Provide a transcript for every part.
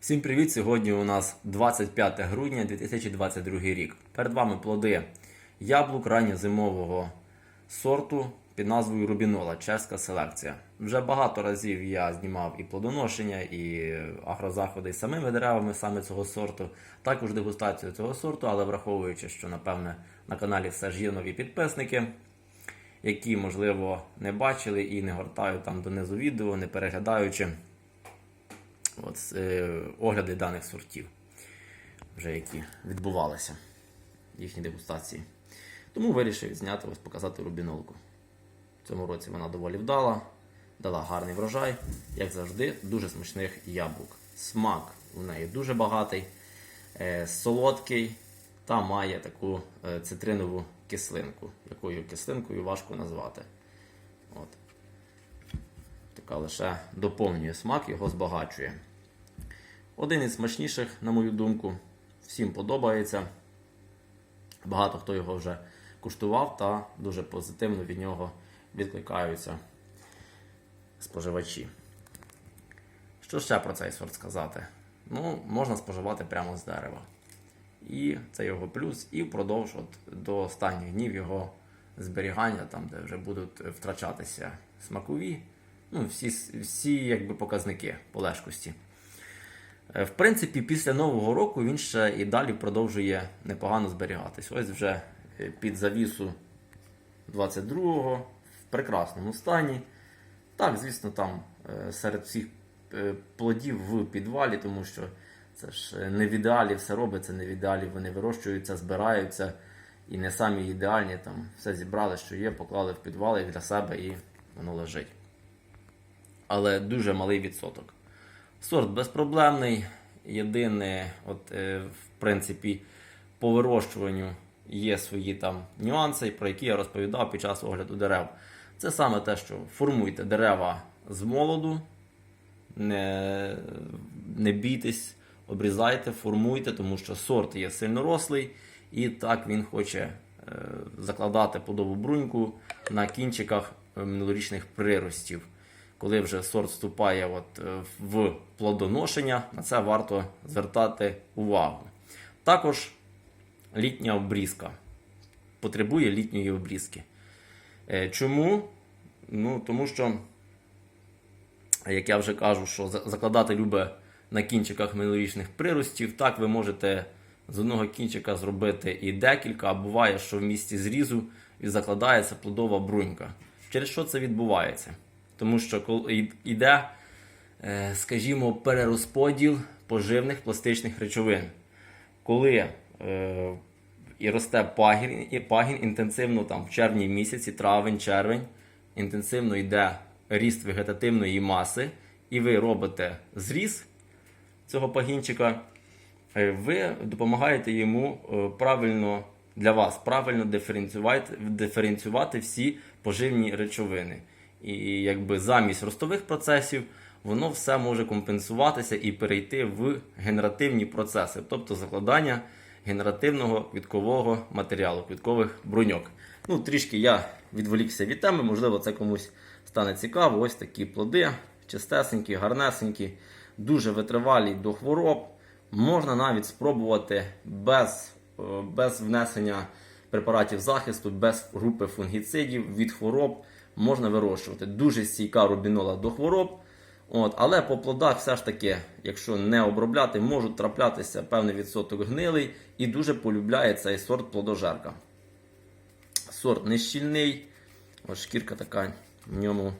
Всім привіт! Сьогодні у нас 25 грудня 2022 рік. Перед вами плоди яблук ранньозимового сорту під назвою Рубінола, чеська селекція. Вже багато разів я знімав і плодоношення, і агрозаходи з самими деревами саме цього сорту, також дегустацію цього сорту, але враховуючи, що напевне на каналі все ж є нові підписники, які, можливо, не бачили і не гортають там донизу відео, не переглядаючи от, е, огляди даних сортів, вже які відбувалися, їхні дегустації. Тому вирішив зняти, ось показати рубінолку. В цьому році вона доволі вдала, дала гарний врожай, як завжди, дуже смачних яблук. Смак у неї дуже багатий, е, солодкий та має таку е, цитринову кислинку, якою кислинкою важко назвати. От. Така лише доповнює смак, його збагачує. Один із смачніших, на мою думку, всім подобається. Багато хто його вже куштував та дуже позитивно від нього відкликаються споживачі. Що ще про цей сорт сказати? Ну, можна споживати прямо з дерева. І це його плюс, і впродовж от, до останніх днів його зберігання, там, де вже будуть втрачатися смакові, ну, всі, всі якби, показники полежкості. Е, В принципі, після Нового року він ще і далі продовжує непогано зберігатись. Ось вже е, під завісу 22-го в прекрасному стані. Так, звісно, там е, серед всіх плодів в підвалі, тому що це ж не в ідеалі все робиться, не в ідеалі вони вирощуються, збираються і не самі ідеальні. Там все зібрали, що є, поклали в підвал і для себе і воно лежить. Але дуже малий відсоток. Сорт безпроблемний. Єдине, от, е, в принципі, по вирощуванню є свої там нюанси, про які я розповідав під час огляду дерев. Це саме те, що формуйте дерева з молоду, не, не бійтесь, обрізайте, формуйте, тому що сорт є сильно рослий, і так він хоче е, закладати плодову бруньку на кінчиках е, минулорічних приростів. Коли вже сорт вступає от, е, в плодоношення, на це варто звертати увагу. Також літня обрізка. Потребує літньої обрізки. Е, Чому? Ну, тому що, як я вже кажу, що закладати любе на кінчиках минулорічних приростів, так ви можете з одного кінчика зробити і декілька, а буває, що в місці зрізу закладається плодова брунька. Через що це відбувається? Тому що коли йде, е, скажімо, перерозподіл поживних пластичних речовин. Коли е, і росте пагін, і пагін інтенсивно там в червні місяці, травень, червень, інтенсивно йде ріст вегетативної маси, і ви робите зріз цього пагінчика, е, ви допомагаєте йому правильно для вас правильно диференціювати, диференціювати всі поживні речовини. І якби замість ростових процесів воно все може компенсуватися і перейти в генеративні процеси, тобто закладання генеративного квіткового матеріалу, квіткових бруньок. Ну, трішки я відволікся від теми, можливо, це комусь стане цікаво. Ось такі плоди, чистесенькі, гарнесенькі, дуже витривалі до хвороб. Можна навіть спробувати без, е, без внесення препаратів захисту, без групи фунгіцидів від хвороб можна вирощувати. Дуже стійка рубінола до хвороб. От, але по плодах все ж таки, якщо не обробляти, можуть траплятися певний відсоток гнилий і дуже полюбляє цей сорт плодожерка. Сорт нещільний, от шкірка така в ньому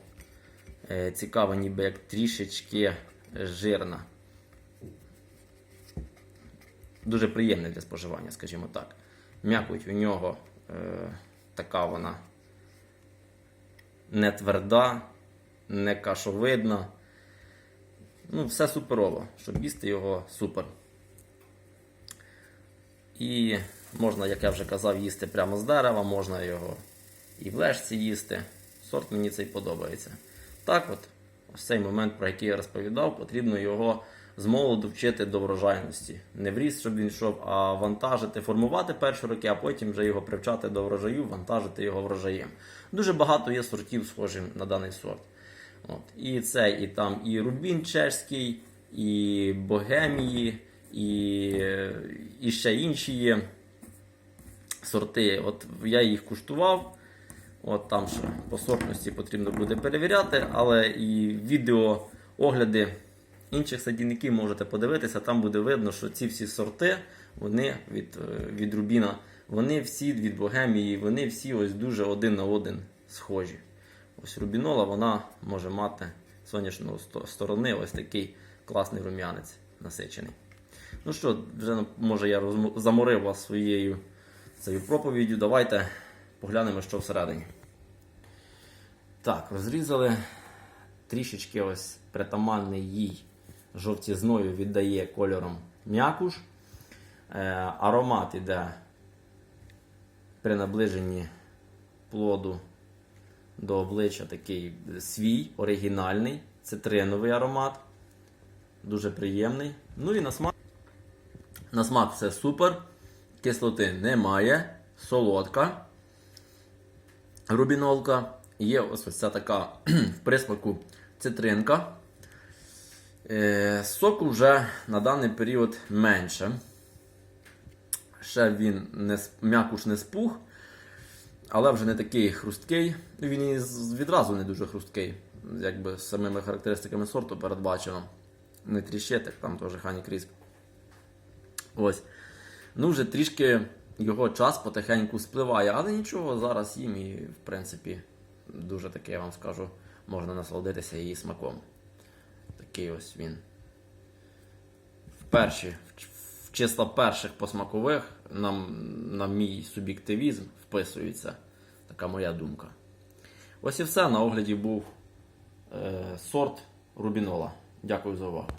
е, цікава, ніби як трішечки жирна. Дуже приємний для споживання, скажімо так. М'якоть у нього е, така вона не тверда, не кашовидна. Ну, все суперово. Щоб їсти його супер. І можна, як я вже казав, їсти прямо з дерева, можна його і в лежці їсти. Сорт мені цей подобається. Так от, ось цей момент, про який я розповідав, потрібно його з молоду вчити до врожайності. Не в щоб він йшов, а вантажити, формувати перші роки, а потім вже його привчати до врожаю, вантажити його врожаєм. Дуже багато є сортів, схожих на даний сорт. От. І це, і там і рубін чешський, і богемії, і, і ще інші є сорти. От я їх куштував. От там ще по сортності потрібно буде перевіряти, але і відео огляди інших садівників можете подивитися. Там буде видно, що ці всі сорти вони від, е, від Рубіна, вони всі від Богемії, вони всі ось дуже один на один схожі. Ось Рубінола вона може мати з сонячної сто- сторони ось такий класний рум'янець насичений. Ну що, вже може я заморив вас своєю цією проповіддю. Давайте поглянемо, що всередині. Так, розрізали. Трішечки ось притаманний їй жовтізною віддає кольором м'якуш. Е, аромат іде при наближенні плоду до обличчя такий свій, оригінальний, цитриновий аромат. Дуже приємний. Ну і на смак. На смак все супер. Кислоти немає. Солодка. Рубінолка. Є ось ось ця така в присмаку цитринка. Е, соку вже на даний період менше. Ще він не, м'якуш не спух, але вже не такий хрусткий. Він і відразу не дуже хрусткий, якби самими характеристиками сорту передбачено. Не тріщить, як там теж Хані Крісп. Ось. Ну, вже трішки його час потихеньку спливає, але нічого, зараз їм і, в принципі, дуже таке, я вам скажу, можна насолодитися її смаком. Такий ось він. В перші, в числа перших посмакових, на, на мій суб'єктивізм вписується така моя думка. Ось і все. На огляді був е, сорт Рубінола. Дякую за увагу.